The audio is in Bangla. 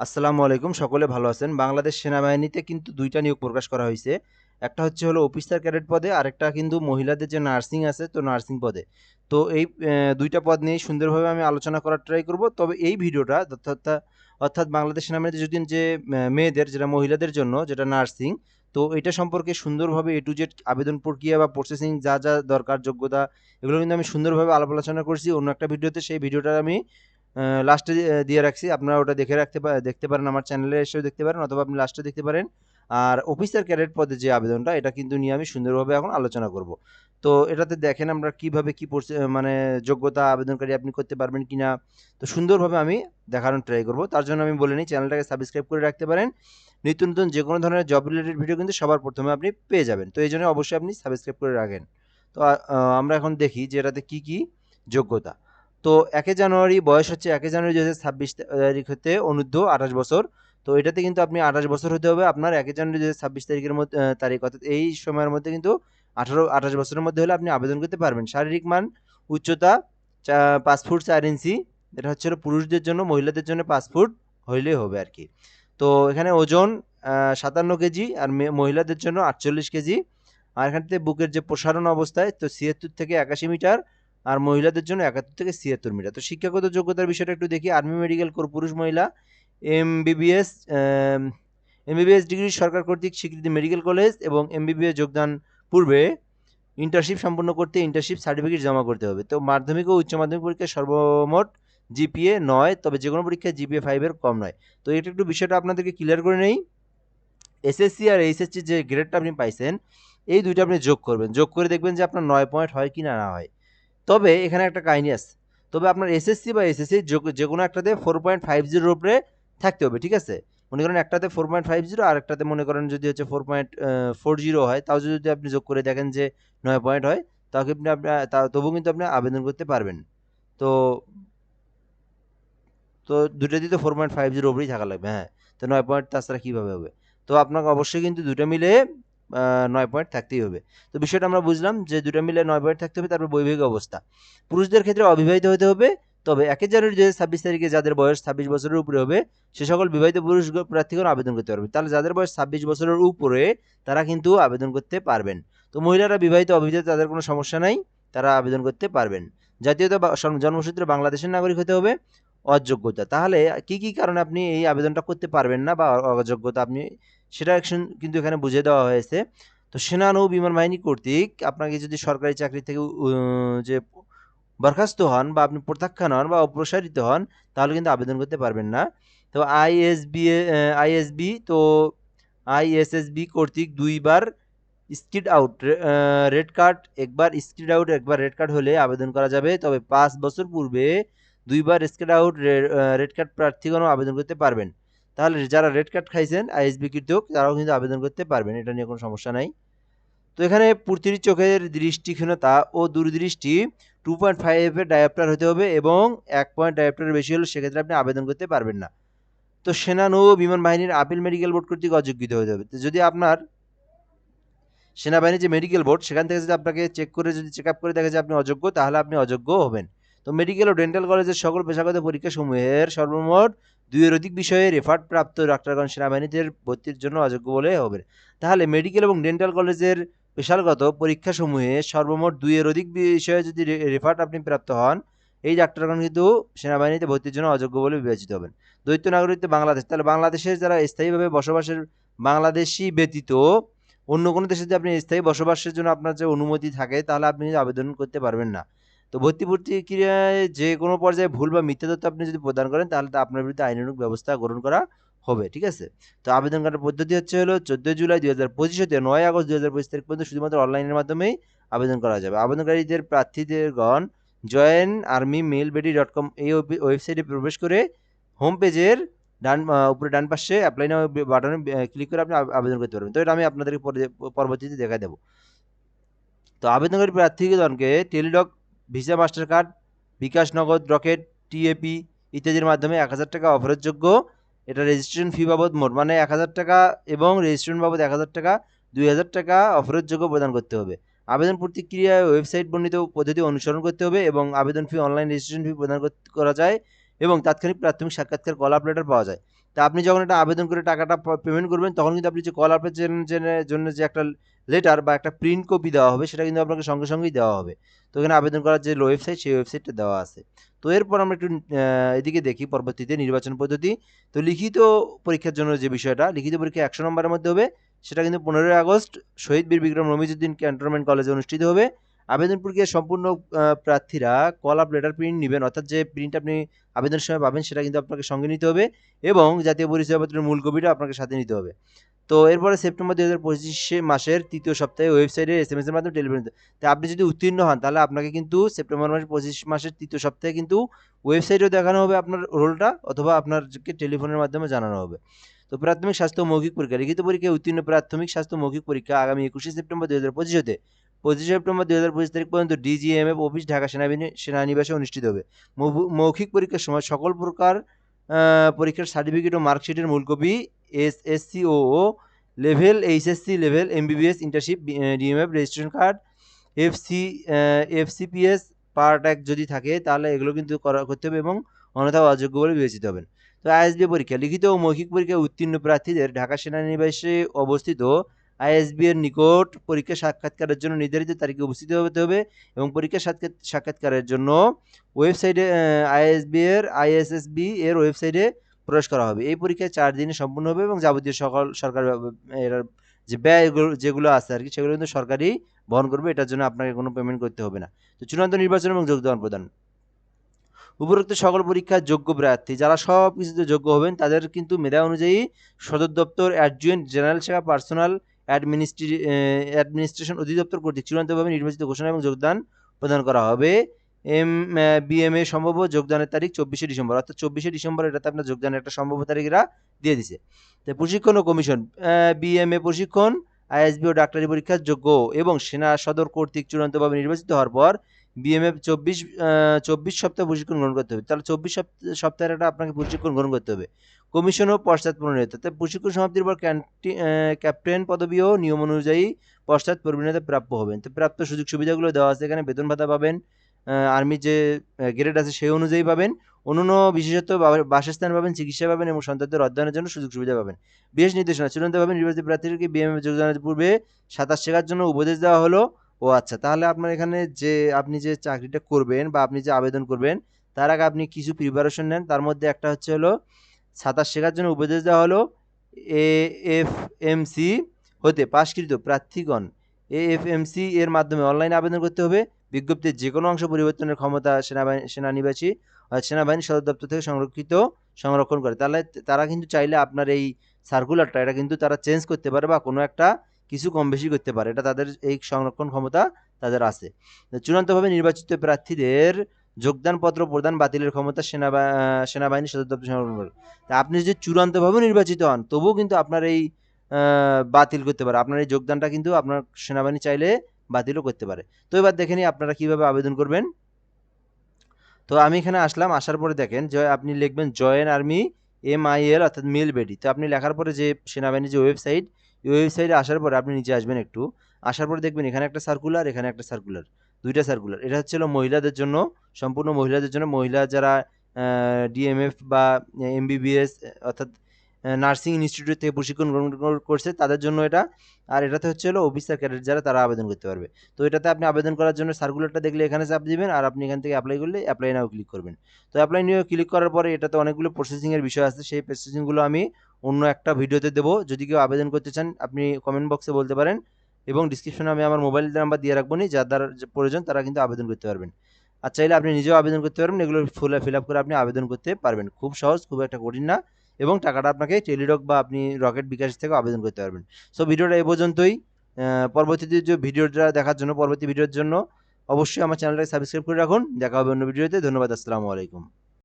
আসসালামু আলাইকুম, সকলে ভালো আছেন? বাংলাদেশ সেনাবাহিনীতে কিন্তু দুইটা নিয়োগ প্রকাশ করা হয়েছে। একটা হচ্ছে হলো অফিসার ক্যাডেট পদে, আরেকটা কিন্তু মহিলাদের যে নার্সিং আছে, তো নার্সিং পদে। তো এই দুইটা পদ নিয়ে সুন্দরভাবে আমি আলোচনা করার ট্রাই করব। তবে এই ভিডিওটা অর্থাৎ অর্থাৎ বাংলাদেশ সেনাবাহিনীতে যদি যে মেয়েদের, যেটা মহিলাদের জন্য, যেটা নার্সিং, তো এটা সম্পর্কে সুন্দরভাবে এ টু জেড আবেদন প্রক্রিয়া বা প্রসেসিং যা যা দরকার, যোগ্যতা, এগুলো কিন্তু আমি সুন্দরভাবে আলাপ আলোচনা করছি। অন্য একটা ভিডিওতে সেই ভিডিওটা আমি লাস্টে দিয়ে রাখছি। আপনারা ওটা দেখে রাখতে দেখতে পারেন আমার চ্যানেলে এসেও দেখতে পারেন, অথবা আপনি লাস্টে দেখতে পারেন। আর অফিসার ক্যাডেট পদে যে আবেদনটা, এটা কিন্তু নিয়ে আমি সুন্দরভাবে এখন আলোচনা করব। তো এটাতে দেখেন আমরা কীভাবে কি মানে যোগ্যতা আবেদনকারী আপনি করতে পারবেন কিনা। তো সুন্দরভাবে আমি দেখানোর ট্রাই করব। তার জন্য আমি বলে নিই চ্যানেলটাকে সাবস্ক্রাইব করে রাখতে পারেন। নিত্য নতুন যে কোনো ধরনের জব রিলেটেড ভিডিও কিন্তু সবার প্রথমে আপনি পেয়ে যাবেন। তো এই জন্য অবশ্যই আপনি সাবস্ক্রাইব করে রাখেন। তো আমরা এখন দেখি যে এটাতে কি কি যোগ্যতা। তো একে জানুয়ারি, বয়স হচ্ছে একে জানুয়ারি দু হাজার ছাব্বিশ তারিখ হতে অনূর্ধ্ব আঠাশ বছর। তো এটাতে কিন্তু আপনি আঠাশ বছর হতে হবে। আপনার একে জানুয়ারি দু হাজার ছাব্বিশ তারিখের মধ্যে তারিখ, অর্থাৎ এই সময়ের মধ্যে কিন্তু আঠারো, আঠাশ বছরের মধ্যে হলে আপনি আবেদন করতে পারবেন। শারীরিক মান, উচ্চতা পাঁচ ফুট চার ইঞ্চি, এটা হচ্ছে পুরুষদের জন্য, মহিলাদের জন্য পাঁচ ফুট হইলেই হবে আর কি। তো এখানে ওজন সাতান্ন কেজি আর মহিলাদের জন্য আটচল্লিশ কেজি। আর এখানতে বুকের যে প্রসারণ অবস্থায়, তো ছিয়াত্তর থেকে একাশি মিটার আর মহিলাদের জন্য একাত্তর থেকে ছিয়াত্তর মিটার। তো শিক্ষাগত যোগ্যতার বিষয়টা একটু দেখি। আর্মি মেডিকেল কোর পুরুষ মহিলা এমবিবিএস এমবিবিএস ডিগ্রি সরকার কর্তৃক স্বীকৃতি মেডিকেল কলেজ এবং এমবিবিএস যোগদান পূর্বে ইন্টার্নশিপ সম্পন্ন করতে ইন্টার্নশিপ সার্টিফিকেট জমা করতে হবে। তো মাধ্যমিক ও উচ্চ মাধ্যমিক পরীক্ষায় সর্বমোট জিপিএ নয়, তবে যে কোনো পরীক্ষায় জিপিএ ফাইভের কম নয়। তো এটা একটু বিষয়টা আপনাদেরকে ক্লিয়ার করে নেই। এসএসসি আর এইচএসসি যে গ্রেডটা আপনি পাইছেন, এই দুইটা আপনি যোগ করবেন। যোগ করে দেখবেন যে আপনার নয় পয়েন্ট হয় কি না না হয়। তবে এখানে একটা কাহিনী আছে। তবে আপনার এসএসসি বা এসএসসি যে কোনো একটাতে ফোর পয়েন্ট ফাইভ জিরোর উপরে থাকতে হবে, ঠিক আছে? মনে করেন একটাতে ফোর পয়েন্ট ফাইভ জিরো আর একটাতে মনে করেন যদি হচ্ছে ফোর পয়েন্ট ফোর জিরো হয়, তাও যদি আপনি যোগ করে দেখেন যে নয় পয়েন্ট হয় তাহলে আপনি আপনার তবুও কিন্তু আপনি আবেদন করতে পারবেন। তো তো দুটোতেই তো ফোর পয়েন্ট ফাইভ জিরো উপরেই থাকা লাগবে হ্যাঁ। তো নয় পয়েন্ট তাছাড়া কীভাবে হবে? তো আপনাকে অবশ্যই কিন্তু দুটো মিলে নয় পয়েন্ট থাকতেই হবে। তো বিষয়টা আমরা বুঝলাম যে দুটো মিলে নয় পয়েন্ট থাকতে হবে, তারপর বৈবাহিক অবস্থা। পুরুষদের ক্ষেত্রে অবিবাহিত হতে হবে, তবে একে জানুয়ারি দু ছাব্বিশ তারিখে যাদের বয়স ছাব্বিশ বছরের উপরে হবে, সে সকল বিবাহিত পুরুষ প্রার্থীগণ আবেদন করতে পারবে। তাহলে যাদের বয়স ছাব্বিশ বছরের উপরে, তারা কিন্তু আবেদন করতে পারবেন। তো মহিলারা বিবাহিত অবিবাহিত তাদের কোনো সমস্যা নাই, তারা আবেদন করতে পারবেন। জাতীয়তা জন্মসূত্রে বাংলাদেশের নাগরিক হতে হবে অযোগ্যতা। তাহলে কি কি কারণে আপনি এই আবেদনটা করতে পারবেন না বা অযোগ্যতা আপনি সেটা একশন- কিন্তু এখানে বুঝিয়ে দেওয়া হয়েছে। তো সেনা নৌ বিমান বাহিনী কর্তৃক আপনাকে যদি সরকারি চাকরি থেকে যে বরখাস্ত হন বা আপনি প্রত্যাখ্যান হন বা অপ্রসারিত হন, তাহলে কিন্তু আবেদন করতে পারবেন না। তো আইএসবি আইএসবি তো আইএসএসবি কর্তৃক দুইবার স্কিড আউট রেড কার্ড, একবার স্কিড আউট, একবার রেড কার্ড হলে আবেদন করা যাবে। তবে পাঁচ বছর পূর্বে দুইবার স্কেট আউট রেড কার্ড প্রার্থীগণও আবেদন করতে পারবেন। তাহলে যারা রেড কার্ড খাইছেন আইএসবি কৃতক তারাও কিন্তু আবেদন করতে পারবেন, এটা নিয়ে কোনো সমস্যা নাই। তো এখানে প্রতিটি চোখের দৃষ্টিহীনতা ও দূরদৃষ্টি টু পয়েন্ট ফাইভের ডায়াপ্টার হতে হবে এবং এক পয়েন্ট ডায়াপ্টারের বেশি হলে সেক্ষেত্রে আপনি আবেদন করতে পারবেন না। তো সেনা নৌ বিমান বাহিনীর আপিল মেডিকেল বোর্ড কর্তৃক অযোগ্যিত হতে হবে। তো যদি আপনার সেনাবাহিনীর যে মেডিকেল বোর্ড সেখান থেকে যদি আপনাকে চেক করে যদি চেক আপ করে দেখা যায় আপনি অযোগ্য, তাহলে আপনি অযোগ্য হবেন। তো মেডিকেল ও ডেন্টাল কলেজের সকল পেশাগত পরীক্ষাসমূহের সর্বমোট দুইয়ের অধিক বিষয়ে রেফার্ড প্রাপ্ত ডাক্তারগণ সেনাবাহিনীতে ভর্তির জন্য অযোগ্য বলে হবে। তাহলে মেডিকেল এবং ডেন্টাল কলেজের পেশাগত পরীক্ষাসমূহে সর্বমোট দুইয়ের অধিক বিষয়ে যদি রেফার্ট আপনি প্রাপ্ত হন, এই ডাক্তারগণ কিন্তু সেনাবাহিনীতে ভর্তির জন্য অযোগ্য বলে বিবেচিত হবেন। দ্বৈত নাগরিকত্ব বাংলাদেশ তাহলে বাংলাদেশের যারা স্থায়ীভাবে বসবাসের, বাংলাদেশি ব্যতীত অন্য কোনো দেশে যদি আপনি স্থায়ী বসবাসের জন্য আপনার যে অনুমতি থাকে, তাহলে আপনি আবেদন করতে পারবেন না। তো ভর্তি প্রক্রিয়ায় যে কোনো পর্যায়ে ভুল বা মিথ্যা তথ্য আপনি যদি প্রদান করেন, তাহলে তা আপনার বিরুদ্ধে আইনানুগ ব্যবস্থা গ্রহণ করা হবে, ঠিক আছে? তো আবেদন করার পদ্ধতি হচ্ছে হলো চোদ্দোই জুলাই দুই হাজার পঁচিশ হতে নয় আগস্ট দুই হাজার পঁচিশ তারিখ পর্যন্ত শুধুমাত্র অনলাইনের মাধ্যমেই আবেদন করা যাবে। আবেদনকারীদের প্রার্থীদেরগণ join army mail BD dot com এই ওয়েব- ওয়েবসাইটে প্রবেশ করে হোম পেজের ডান উপরে ডান পাশে অ্যাপ্লাই নাও বাটনে ক্লিক করে আপনি আবেদন করতে পারবেন। তো এটা আমি আপনাদেরকে পরে- পরবর্তীতে দেখা দেবো। তো আবেদনকারী প্রার্থীগণকে Teledoc Visa Mastercard bKash Nagad, Rocket, TAP ইত্যাদির মাধ্যমে এক হাজার টাকা অফারের এটা রেজিস্ট্রেশন ফি বাবদ মোট মানে এক হাজার টাকা এবং রেজিস্ট্রেশন বাবদ এক হাজার টাকা, দুই হাজার টাকা অফারের যোগ্য প্রদান করতে হবে। আবেদন প্রতিক্রিয়ায় ওয়েবসাইট বর্ণিত পদ্ধতি অনুসরণ করতে হবে এবং আবেদন ফি অনলাইন রেজিস্ট্রেশন ফি প্রদান করা যায় এবং তাৎক্ষণিক প্রাথমিক সাক্ষাৎকার কল আপ লেটার পাওয়া যায়। তা আপনি যখন এটা আবেদন করে টাকাটা পেমেন্ট করবেন, তখন কিন্তু আপনি যে কল আপের জন্য যে একটা লেটার বা একটা প্রিন্ট কপি দেওয়া হবে, সেটা কিন্তু আপনাকে সঙ্গে সঙ্গেই দেওয়া হবে। তো এখানে আবেদন করার যে ওয়েবসাইট সেই ওয়েবসাইটটা দেওয়া আছে। তো এরপর আমরা একটু এদিকে দেখি পরবর্তীতে নির্বাচন পদ্ধতি। তো লিখিত পরীক্ষার জন্য যে বিষয়টা, লিখিত পরীক্ষা একশো নম্বরের মধ্যে হবে। সেটা কিন্তু পনেরোই আগস্ট শহীদ বীর বিক্রম রমিজুদ্দিন ক্যান্টনমেন্ট কলেজে অনুষ্ঠিত হবে। আবেদন প্রক্রিয়া সম্পূর্ণ প্রার্থীরা কল আপ লেটার প্রিন্ট নেবেন। অর্থাৎ যে প্রিন্ট আপনি আবেদনের সময় পাবেন সেটা কিন্তু আপনাকে সঙ্গে নিতে হবে এবং জাতীয় পরিচয়পত্রের মূল কপিটা আপনাকে সাথে নিতে হবে। তো এরপরে সেপ্টেম্বর দুই হাজার পঁচিশে মাসের তৃতীয় সপ্তাহে ওয়েবসাইটে এস এম এস এর মাধ্যমে টেলিফোন তা আপনি যদি উত্তীর্ণ হন, তাহলে আপনাকে কিন্তু সেপ্টেম্বর মাসের পঁচিশ মাসের তৃতীয় সপ্তাহে কিন্তু ওয়েবসাইটেও দেখানো হবে আপনার রোলটা অথবা আপনারকে টেলিফোনের মাধ্যমে জানানো হবে। তো প্রাথমিক স্বাস্থ্য মৌখিক পরীক্ষা, লিখিত পরীক্ষায় উত্তীর্ণ প্রাথমিক স্বাস্থ্য মৌখিক পরীক্ষা আগামী একুশে সেপ্টেম্বর দুই হাজার পঁচিশ হতে পঁচিশে সেপ্টেম্বর দুই হাজার পঁচিশ তারিখ পর্যন্ত ডিজিএমএফ অফিস ঢাকা সেনাবাহিনী সেনানিবাসে অনুষ্ঠিত হবে। মৌখিক পরীক্ষার সময় সকল প্রকার পরীক্ষার সার্টিফিকেট ও মার্কশিটের মূল copy S SSC O level HSC level MBBS internship DMF registration card FC FCPS part এক যদি থাকে তাহলে এগুলো কিন্তু করা, করতে হবে এবং অন্যথা অযোগ্য বলে বিবেচিত হবেন। তো আইএসবি পরীক্ষা, লিখিত ও মৌখিক পরীক্ষায় উত্তীর্ণ প্রার্থীদের ঢাকা সেনানিবাসে অবস্থিত আইএসবি এর নিকট পরীক্ষা সাক্ষাৎকারের জন্য নির্ধারিত তারিখে উপস্থিত হতে হবে এবং পরীক্ষা সাক্ষাৎ, সাক্ষাৎকারের জন্য ওয়েবসাইটে আইএসবি এর আইএসএসবি এর ওয়েবসাইটে প্রবেশ করা হবে। এই পরীক্ষা চার দিনে সম্পূর্ণ হবে এবং যাবতীয় সকল সরকার এর যে ব্যয় যেগুলো আছে আর কি, সেগুলো কিন্তু সরকারই বহন করবে। এটার জন্য আপনাকে কোনো পেমেন্ট করতে হবে না। তো চূড়ান্ত নির্বাচন এবং যোগদান প্রদান। উপরোক্ত সকল পরীক্ষার যোগ্য প্রার্থী, যারা সব কিছুতে যোগ্য হবেন, তাদের কিন্তু মেধা অনুযায়ী সদর দপ্তর অ্যাডজুয়েন্ট জেনারেল সেবা পার্সোনাল অ্যাডমিনিস্ট্রি অ্যাডমিনিস্ট্রেশন অধিদপ্তর কর্তৃক চূড়ান্তভাবে নির্বাচিত ঘোষণা এবং যোগদান প্রদান করা হবে। এম বিএমএ সম্ভব যোগদানের তারিখ চব্বিশে ডিসেম্বর। অর্থাৎ চব্বিশে ডিসেম্বর এটাতে আপনার যোগদানের একটা সম্ভব তারিখ এরা দিয়ে দিছে। তো প্রশিক্ষণ ও কমিশন বিএমএ প্রশিক্ষণ, আইএসবি ও ডাক্তারি পরীক্ষার যোগ্য এবং সেনা সদর কর্তৃক চূড়ান্তভাবে নির্বাচিত হওয়ার পর বিএমএফ চব্বিশ চব্বিশ সপ্তাহ প্রশিক্ষণ গ্রহণ করতে হবে। তাহলে চব্বিশ সপ্তাহের একটা আপনাকে প্রশিক্ষণ গ্রহণ করতে হবে। কমিশন ও পশ্চাৎ প্রণীত তাতে প্রশিক্ষণ সমাপ্তির পর ক্যান্টি ক্যাপ্টেন পদবী ও নিয়ম অনুযায়ী পশ্চাৎ পরিণতে প্রাপ্য হবেন। তো প্রাপ্ত সুযোগ সুবিধাগুলো দেওয়া আছে এখানে। বেতন ভাতা পাবেন আর্মির যে গ্রেড আছে সেই অনুযায়ী পাবেন। অন্যান্য বিশেষত বাসস্থান পাবেন, চিকিৎসা পাবেন এবং সন্তানদের অধ্যয়নের জন্য সুযোগ সুবিধা পাবেন। বিশেষ নির্দেশনা। চূড়ান্তভাবে নির্বাচিত প্রার্থীদেরকে বিএমএ যোগদানের পূর্বে সাঁতার শেখার জন্য উপদেশ দেওয়া হলো। ও আচ্ছা তাহলে আপনার এখানে যে আপনি যে চাকরিটা করবেন বা আপনি যে আবেদন করবেন, তার আগে আপনি কিছু প্রিপারেশন নেন। তার মধ্যে একটা হচ্ছে হলো সাঁতার শেখার জন্য উপদেশ দেওয়া হলো এ এফ এম সি হতে পাশকৃত প্রার্থীগণ। এ এফ এম সি এর মাধ্যমে অনলাইনে আবেদন করতে হবে। বিজ্ঞপ্তির যে কোনো অংশ পরিবর্তনের ক্ষমতা সেনাবাহিনী সেনানিবাসী সেনাবাহিনী সদর দপ্তর থেকে সংরক্ষিত, সংরক্ষণ করে। তাহলে তারা কিন্তু চাইলে আপনার এই সার্কুলারটা এটা কিন্তু তারা চেঞ্জ করতে পারে বা কোনো একটা কিছু কম বেশি করতে পারে। এটা তাদের এই সংরক্ষণ ক্ষমতা তাদের আছে। চূড়ান্তভাবে নির্বাচিত প্রার্থীদের যোগদানপত্র প্রদান বাতিলের ক্ষমতা সেনাবা সেনাবাহিনী সদর দপ্তর সংরক্ষণ করে তা আপনি যদি চূড়ান্তভাবে নির্বাচিত হন, তবুও কিন্তু আপনার এই বাতিল করতে পারে। আপনার এই যোগদানটা কিন্তু আপনার সেনাবাহিনী চাইলে বাতিলও করতে পারে। তো এবার দেখে নিই আপনারা কীভাবে আবেদন করবেন। তো আমি এখানে আসলাম, আসার পরে দেখেন যে আপনি লিখবেন join army M I L অর্থাৎ মেল বেডি। তো আপনি লেখার পরে যে সেনাবাহিনীর যে ওয়েবসাইট এই ওয়েবসাইটে আসার পরে আপনি নিচে আসবেন একটু। আসার পরে দেখবেন এখানে একটা সার্কুলার এখানে একটা সার্কুলার দুইটা সার্কুলার এটা হচ্ছে মহিলাদের জন্য, সম্পূর্ণ মহিলাদের জন্য। মহিলা যারা ডিএমএফ বা এমবিবিএস অর্থাৎ নার্সিং ইনস্টিটিউট থেকে প্রশিক্ষণ গ্রহণ করছে, তাদের জন্য এটা। আর এটাতে হচ্ছে হলো অফিসার ক্যাডেট যারা, তারা আবেদন করতে পারবে। তো এটাতে আপনি আবেদন করার জন্য সার্কুলারটা দেখলে এখানে চাপ দিবেন, আর আপনি এখান থেকে অ্যাপ্লাই করলে অ্যাপ্লাই নাও ক্লিক করবেন। তো অ্যাপ্লাই নিয়ে ক্লিক করার পরে এটাতে অনেকগুলো প্রসেসিংয়ের বিষয় আছে, সেই প্রসেসিংগুলো আমি অন্য একটা ভিডিওতে দেবো। যদি কেউ আবেদন করতে চান, আপনি কমেন্ট বক্সে বলতে পারেন এবং ডিসক্রিপশনে আমি আমার মোবাইল নাম্বার দিয়ে রাখব নি, যার দ্বারা প্রয়োজন তারা কিন্তু আবেদন করতে পারবেন। আর চাইলে আপনি নিজেও আবেদন করতে পারবেন, এগুলো ফুল ফিল আপ করে আপনি আবেদন করতে পারবেন। খুব সহজ, খুব একটা কঠিন না এবং টাকাটা আপনাকে টেলিডক বা আপনি রকেট বিকাশ থেকে আবেদন করতে পারবেন। সো ভিডিওটা এ পর্যন্তই। পরবর্তীতে যে ভিডিওটা দেখার জন্য, পরবর্তী ভিডিওর জন্য অবশ্যই আমার চ্যানেলটাকে সাবস্ক্রাইব করে রাখুন। দেখা হবে অন্য ভিডিওতে। ধন্যবাদ, আসসালামু আলাইকুম।